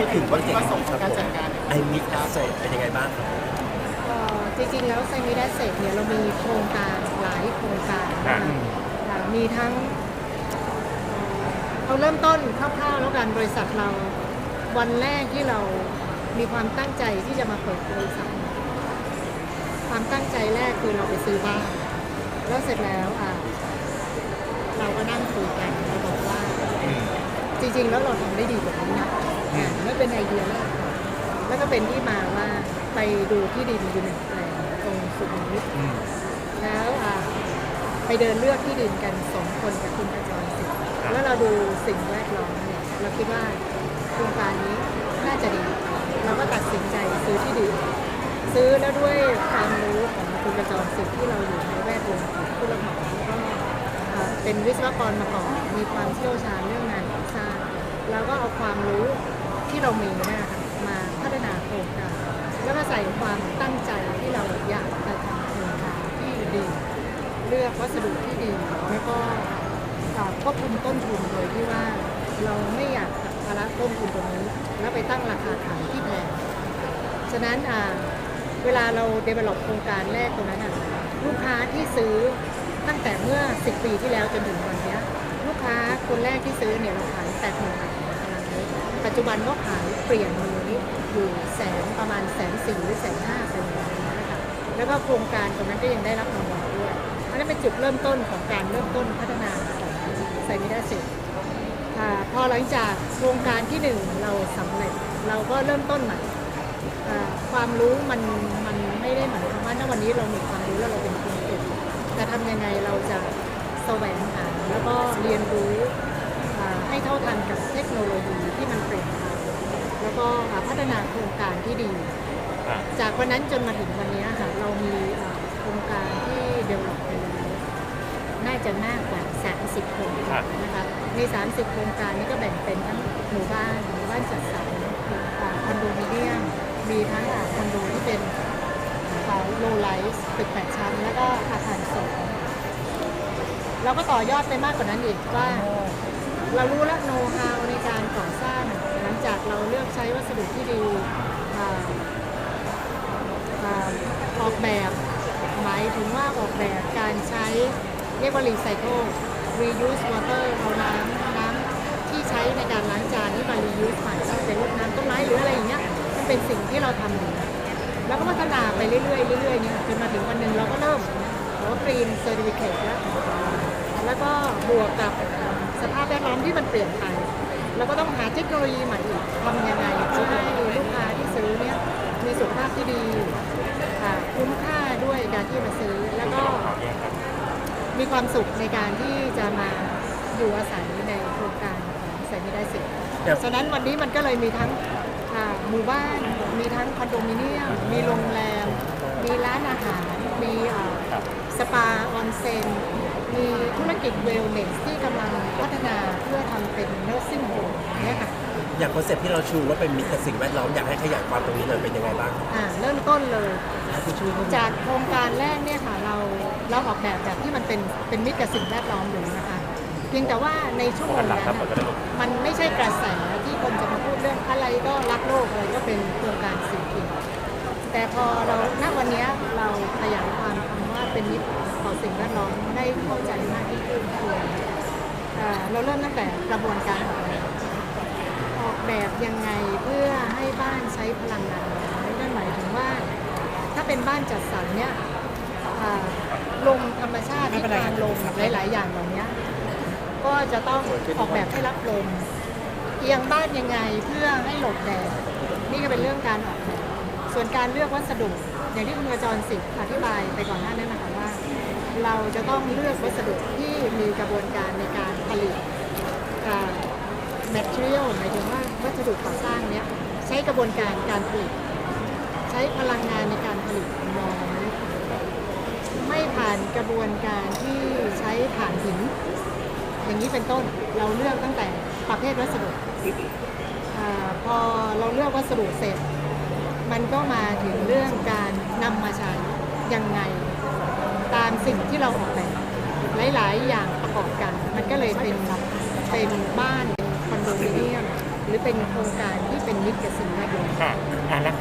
พูดถึงวัว่าตถุประสงค์ของการจัดงานไอมิกอาเซเป็นยังไงบ้างครับเอ่อจริงๆ แล้วไซมิดาเซกเนี่ยเรามีโครงการหลายโครงการนะคะค่ะมีทั้งเอ่อเราเริ่มต้นคร่าวๆแล้วกันบริษัทเราวันแรกที่เรามีความตั้งใจที่จะมาเปิดบริษัท ความตั้งใจแรกคือเราไปซื้อบ้านแล้วเสร็จแล้วอะเราก็นั่งคุยกันเราบอกว่า จริงๆ แล้วเราทำได้ดีกว่านี้นะอะไม่เป็นไอเดียแรกก่อนแล้วก็เป็นที่มาว่าไปดูที่ดินอยู่หนึ่งแปลงตรงสุขุมวิทแล้วอะไปเดินเลือกที่ดินกันสองคนกับคุณกระจรสิทธิ์แล้วเราดูสิ่งแวดล้อมเนี่ยเราคิดว่าโครงการนี้น่าจะดี เราก็ตัดสินใจซื้อที่ดินซื้อแล้วด้วยความรู้ของคุณกระจรสิทธิ์ที่เราอยู่ในแวดวงของผู้รับเหมาแล้วก็เอ่อเป็นวิศวกรมาก่อนมีความเชี่ยวชาญเรื่องงานก่อสร้าง แล้วก็เอาความรู้ที่เรามีเนยนะคะมาพัฒนาโครงการแล้วก็ใส่ความตั้งใจที่เราอยากจะทำโครงการที่ดีเลือกวัสดุที่ดีแล้วก็ควบคุมต้นทุนโดยที่ว่าเราไม่อยากภาระต้นทุนตรงนี้ แล้วไปตั้งราคาขายที่แพงฉะนั้นเวลาเรา develop โครงการแรกตรงนั้นลูกค้าที่ซื้อตั้งแต่เมื่อ 10 ปีที่แล้วจนถึงวันนี้ ค้าคนแรกที่ซื้อเนี่ยเราขาย8 0 0 0 0บาทปัจจุบันก็ขายเปลี่ยนมือนี่อยู่แสนประมาณแสนสี่หรือแสนห้าเป็นแบบนี้นะคะแล้วก็โครงการตรงนั้นก็ยังได้รับรางวัลด้วยอันนั้นเป็นจุดเริ่มต้นของการเริ่มต้นพัฒนาของไซมิดาสิอ่าพอหลังจากโครงการที่หนึ่งเราสำเร็จเราก็เริ่มต้นใหม่ความรู้มันมันไม่ได้หมายความว่าณวันนี้เรามีความรู้แล้วเราเป็นคนเก่งแต่ทำยังไงเราจะ สวงหาแล้วก็เรียนรู้อ่าให้เท่าทันกับเทคโนโลยีที่มันเปลี่ยนไปแล้วก็อ่าพัฒนาโครงการที่ดี จากวันนั้นจนมาถึงวันนี้ค่ะเรามีอ่าโครงการที่เดเวลลอปไปแล้วน่าจะมากกว่า 30 โครงการนะคะใน 30 โครงการนี้ก็แบ่งเป็นทั้งหมู่บ้านหมู่บ้านจัดสรรอ่าคอนโดมิเนียมมีทั้งอ่าคอนโดที่เป็นโลไลส์ตึกแปดชั้น แล้วก็อาคารสอง เราก็ต่อยอดไปมากกว่านั้นอีกว่า เรารู้แล้วโน้ตฮาวในการก่อสร้าง หลังจากเราเลือกใช้วัสดุที่ดีอ่าอ่าออกแบบหมายถึงว่าออกแบบการใช้เรียกว่ารีไซเคิล reuse water เอาน้ำน้ำที่ใช้ในการล้างจานที่มา reuse ใหม่เป็นรดน้ำต้นไม้หรืออะไรอย่างเงี้ยมันเป็นสิ่งที่เราทำอยู่แล้วก็พัฒนาไปเรื่อยๆเรื่อยๆเนี่ยจนมาถึงวันหนึ่งเราก็เริ่ม ขอกรีนเซอร์ติฟิเคตแล้วแล้วก็บวกกับสภาพแวดล้อมที่มันเปลี่ยนไปเราก็ต้องหาเทคโนโลยีใหม่อีกทำยังไงเพื่อให้ลูกค้าที่ซื้อเนี่ยมีสุขภาพที่ดีอ่าคุ้มค่าด้วยการที่มาซื้อแล้วก็มีความสุขในการที่จะมาอยู่อาศัยในโครงการของใส่ไม่ได้สิเดี๋ยวฉะนั้นวันนี้มันก็เลยมีทั้งอ่าหมู่บ้าน มีทั้งคอนโดมิเนียม มีโรงแรมมีร้านอาหาร มีอ่าสปาออนเซ็นมีธุรกิจเวลเนสที่กำลังพัฒนาเพื่อทำเป็นเนอร์ซิ่งโฮมเนี่ยค่ะอย่างคอนเซ็ปต์ที่เราชูว่าเป็นมิตรกับสิ่งแวดล้อมอยากให้ขยายความตรงนี้หน่อยเป็นยังไงบ้างครับอ่าเริ่มต้นเลยคุณช่วยเขาจากโครงการแรกเนี่ยค่ะเราเราออกแบบแบบที่มันเป็นเป็นมิตรกับสิ่งแวดล้อมอยู่นะคะเพียงแต่ว่าในช่วงเวลานั้นน่ะมันไม่ใช่กระแสที่คนจะมาพูดเรื่องอะไรก็รักโลกอะไรก็เป็นโครงการสีเขียว แต่พอเราณวันนี้เราขยายความคำว่าเป็นมิตรต่อสิ่งแวดล้อมได้เข้าใจมากยิ่งขึ้นคือเราเริ่มตั้งแต่กระบวนการออกแบบออกแบบยังไงเพื่อให้บ้านใช้พลังงานน้อยนั่นหมายถึงว่า ถ้าเป็นบ้านจัดสรรเนี่ยลมธรรมชาติที่การลมหลาย ๆ อย่างเหล่านี้ก็จะต้องออกแบบให้รับลมเอียงบ้านยังไงเพื่อให้หลบแดดนี่ก็เป็นเรื่องการออกแบบ ส่วนการเลือกวัสดุ อย่างที่คุณกระจรสิทธิ์อธิบายไปก่อนหน้านั้นนะคะว่า เราจะต้องเลือกวัสดุที่มีกระบวนการในการผลิตอ่า material หมายถึงว่าวัสดุก่อสร้างเนี้ยใช้กระบวนการการผลิต ใช้พลังงานในการผลิตน้อยไม่ผ่านกระบวนการที่ใช้ถ่านหิน อย่างนี้เป็นต้นเราเลือกตั้งแต่ประเภทวัสดุอพอเราเลือกวัสดุเสร็จ มันก็มาถึงเรื่องการนำมาใช้ยังไง ตามสิ่งที่เราออกแบบหลาย ๆ อย่างประกอบกัน มันก็เลยเป็นเป็นบ้านเป็นคอนโดมิเนียมรือเป็นโครงการที่เป็นมิตรกับสิ่งแวดล้อม ค่ะอ่านะ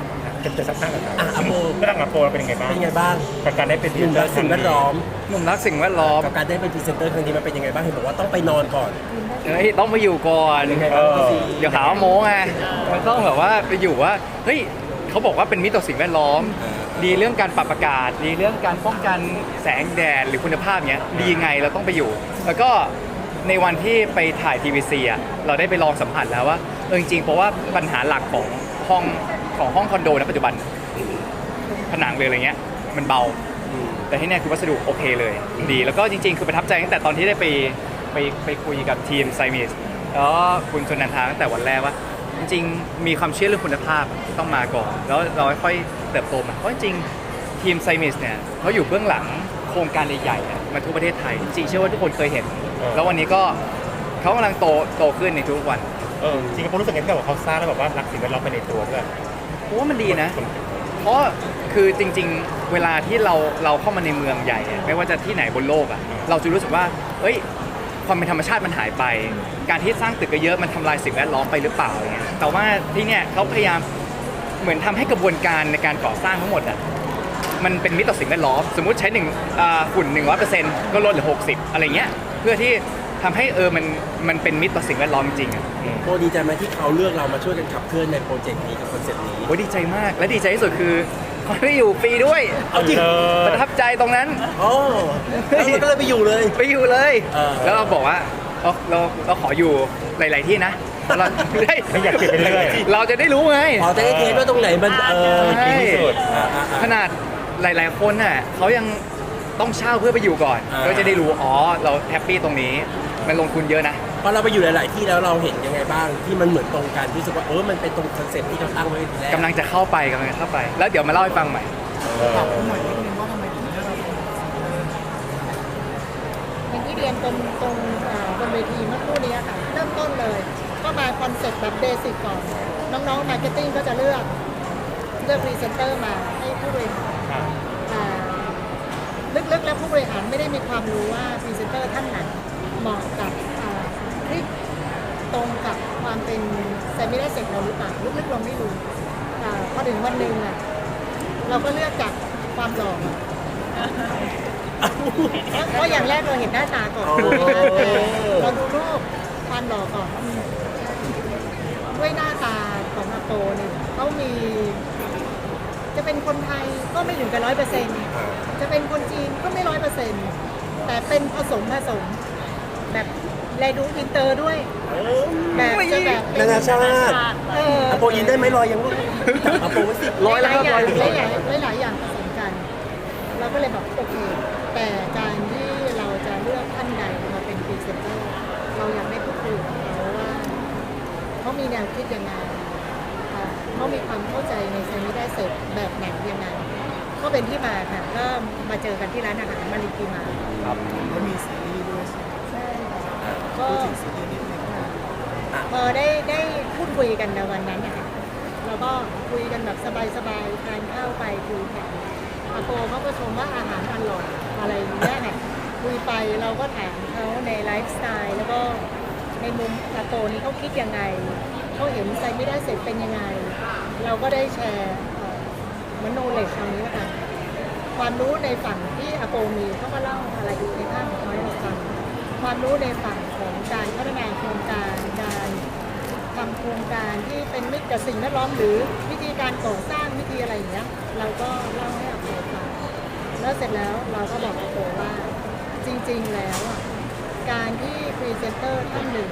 จะจะสักตั้งกันครับอะอโป เรื่องอโปเราเป็นยังไงบ้างเป็นไงบ้างกับการได้เป็นหนุ่มรักสิ่งแวดล้อมหนุ่มรักสิ่งแวดล้อมกับการได้เป็นพรีเซนเตอร์ครั้งนี้มันเป็นยังไงบ้างเห็นบอกว่าต้องไปนอนก่อนเฮ้ยต้องมาอยู่ก่อน ยังไงบ้างพี่ซี เดี๋ยวหาว่าโม้ไงมันต้องแบบว่าไปอยู่ว่า เฮ้ย เขาบอกว่าเป็นมิตรต่อสิ่งแวดล้อม ดีเรื่องการปรับอากาศ ดีเรื่องการป้องกันแสงแดดหรือคุณภาพเนี้ยดีไงเราต้องไปอยู่ แล้วก็ในวันที่ไปถ่าย TVC อะเราได้ไปลองสัมผัสแล้วว่าเออจริงๆเพราะว่าปัญหาหลักของห้องของห้องคอนโดณปัจจุบันผนังเลยอะไรเงี้ยมันเบา แต่ที่เนี่ยคือวัสดุโอเคเลย ดีแล้วก็จริงๆ คือประทับใจตั้งแต่ตอนที่ได้ไปไปไปคุยกับทีมไซมิสแล้วคุณชนนันทาตั้งแต่วันแรกว่า จริงๆ มีความเชื่อเรื่องคุณภาพต้องมาก่อน แล้วเราค่อยๆเติบโตมาเพราะจริงๆทีมไซมิสเนี่ยเขาอยู่เบื้องหลังโครงการใหญ่ๆอะมาทั่วประเทศไทย จริงๆเชื่อว่าทุกคนเคยเห็น แล้ววันนี้ก็เขากำลังโตโตขึ้นในทุกวันเออจริงๆผมรู้สึกไงที่แบบว่าเขาสร้างแล้วแบบว่ารักสิ่งแวดล้อมไปในตัวด้วยผมว่ามันดีนะ เพราะคือจริง ๆ เวลาที่เราเราเข้ามาในเมืองใหญ่อะไม่ว่าจะที่ไหนบนโลกอะ เราจะรู้สึกว่า เอ้ย ความเป็นธรรมชาติมันหายไป การที่สร้างตึกเยอะๆมันทำลายสิ่งแวดล้อมไปหรือเปล่าอย่างเงี้ยแต่ว่าที่เนี่ยเขาพยายามเหมือนทำให้กระบวนการในการก่อสร้างทั้งหมดอะมันเป็นมิตรต่อสิ่งแวดล้อมสมมุติใช้หนึ่งอ่าฝุ่นหนึ่งร้อยเปอร์เซ็นต์ก็ลดเหลือหกสิบอะไรเงี้ยเพื่อที่ทำให้เออมันมันเป็นมิตรต่อสิ่งแวดล้อมจริงๆอะโปดีใจไหมที่เขาเลือกเรามาช่วยกันขับเคลื่อนในโปรเจกต์นี้กับคอนเซ็ปต์นี้ โอ้ยดีใจมากและดีใจที่สุดคือ เขาได้อยู่ฟรีด้วย เอาจริงเออประทับใจตรงนั้นอ๋อแล้วมันก็เลยไปอยู่เลย ไปอยู่เลย เออ แล้วเราบอกว่าเราเราเราขออยู่หลาย ๆ ที่นะเพราะเราได้ไม่อยากเก็บไปเรื่อย เราจะได้รู้ไง อ๋อจะได้เทสว่าตรงไหนมันเออใช่ ดีที่สุดอ่าอ่าอ่าขนาดหลาย ๆ คนน่ะเขายังต้องเช่าเพื่อไปอยู่ก่อนอ่า ก็จะได้รู้ อ๋อ เราแฮปปี้ตรงนี้ มันลงทุนเยอะนะ พอเราไปอยู่หลาย ๆ ที่แล้วเราเห็นยังไงบ้าง ที่มันเหมือนตรงกันที่รู้สึกว่าเออมันเป็นตรงคอนเซ็ปต์ที่เขาตั้งไว้ทีแรกกำลังจะเข้าไปกำลังจะเข้าไป แล้วเดี๋ยวมาเล่าให้ฟังใหม่อย่างที่เรียนตรงตรงอ่าบนเวทีเมื่อครู่นี้ค่ะเริ่มต้นเลย ก็มาคอนเซ็ปต์แบบเบสิกก่อน น้องๆมาร์เก็ตติ้งก็จะเลือกเลือกพรีเซนเตอร์มาให้ผู้บริหารอ่าอ่าลึกๆแล้วผู้บริหารไม่ได้มีความรู้ว่าพรีเซนเตอร์ท่านไหนเหมาะกับ อ่าคลิกตรงกับความเป็นเซมิได้เซ็กเราหรือเปล่าลึกๆเราไม่รู้อ่าพอถึงวันหนึ่งอะเราก็เลือกจากความหล่อเพราะอย่างแรกเราเห็นหน้าตาก่อนอ๋อเราดูรูปความหล่อก่อนด้วยหน้าตาของอาโปเนี่ยเขามี จะเป็นคนไทยก็ไม่ถึงกับร้อยเปอร์เซ็นต์อ่าจะเป็นคนจีนก็ไม่ร้อยเปอร์เซ็นต์แต่เป็นผสมผสมแบบ แลดูอินเตอร์ด้วยเออแบบจะแบบเป็นานาชาติเอออโปอินได้ไหมลอยยังลูกจับอโปไว้สิร้อยแล้วครับหร้ลาอยยอย่างหลายอย่างหลายอย่างผสมกันเราก็เลยแบบโอเค แต่การที่เราจะเลือกท่านใดมาเป็นพรีเซนเตอร์เราอยากได้พูดคุยกับเขาว่าเขามีแนวคิดยังไงอ่าเขามีความเข้าใจในเซมิได้เสร็จแบบไหนยังไงก็เป็นที่มาค่ะก็มาเจอกันที่ร้านอาหารมาริกีมา ครับก็มีซีรีส์ด้วยใช่ค่ะ ก็อะพอได้ได้พูดคุยกันในวันนั้นนะคะเราก็คุยกันแบบสบายๆทานข้าวไปคุยกันอาโปเขาก็ชมว่าอาหารอร่อยอะไรอย่างเงี้ยเนี่ยคุยไปเราก็ถามเขาในไลฟ์สไตล์แล้วก็ในมุมอาโปนี้เขาคิดยังไงเขาเห็นใจไม่ได้เสร็จเป็นยังไง เราก็ได้แชร์เมันโนเลจคำนี้แล้วกันความรู้ในฝั่งที่อาโปมีเขาก็เล่าอะไรอยู่ในภาพของเขาให้เราฟัง ความรู้ในฝั่งของการพัฒนาโครงการการทำโครงการที่เป็นมิตรกับสิ่งแวดล้อมหรือวิธีการก่อสร้างวิธีอะไรอย่างเงี้ยเราก็เล่าให้อาโปฟังแล้วเสร็จแล้วเราก็บอกอาโปว่าจริงๆแล้วอะการที่พรีเซนเตอร์ท่านหนึ่ง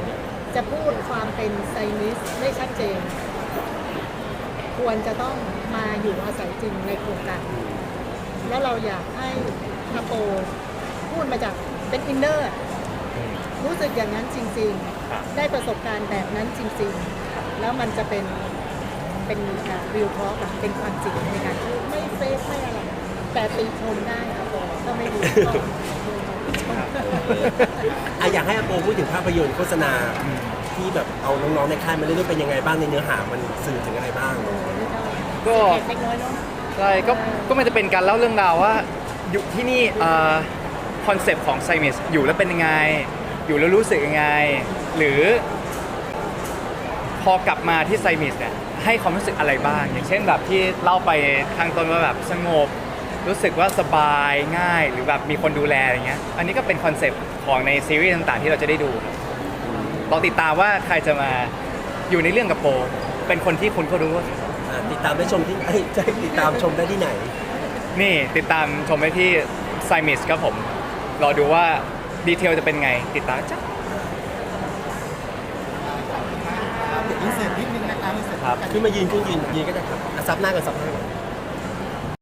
จะพูดความเป็นไซนิสได้ชัดเจน ควรจะต้องมาอยู่อาศัยจริงในโครงการแล้วเราอยากให้อาโปพูดมาจากเป็นอินเนอร์ รู้สึกอย่างนั้นจริงครับๆได้ประสบการณ์แบบนั้นจริง ๆ แล้วมันจะเป็นเป็นวิวทอล์กเป็นความจริงในการพูดไม่เฟกไม่อะไร แต่ตีชมได้อาโปถ้าไม่ดีก็อะอยากให้อโปพูดถึงภาพยนตร์โฆษณาที่แบบเอาน้องๆในค่ายมาเล่นด้วยเป็นยังไงบ้างในเนื้อหามันสื่อถึงอะไรบ้างโอ้โหนี่ก็เล็กน้อยเนาะใช่ก็ก็มันจะเป็นการเล่าเรื่องราวว่าอยู่ที่นี่คอนเซปต์ของไซมิสอยู่แล้วเป็นยังไง อยู่แล้วรู้สึกยังไง หรือ พอกลับมาที่ไซมิสเนี่ยให้ความรู้สึกอะไรบ้าง อย่างเช่นแบบที่เล่าไปข้างต้นว่าแบบสงบ รู้สึกว่าสบายง่าย หรือแบบมีคนดูแลอะไรเงี้ยอันนี้ก็เป็นคอนเซปต์ของในซีรีส์ต่างๆ ที่เราจะได้ดูครับลองติดตามว่าใครจะมาอยู่ในเรื่องกับโป เป็นคนที่คุณก็รู้ว่าอ่าติดตามได้ชมที่เอ้ยจะติดตามชมได้ที่ไหน นี่ติดตามชมได้ที่ไซมิสครับผม รอดูว่า ดีเทลจะเป็นไงติดตามจ้ะอินเสิร์ตนิดนึงนะคะอินเสิร์ตครับขึ้นมายืนขึ้นยืนยืนก็ได้ครับอะซับหน้ากับซับหน้าก่อน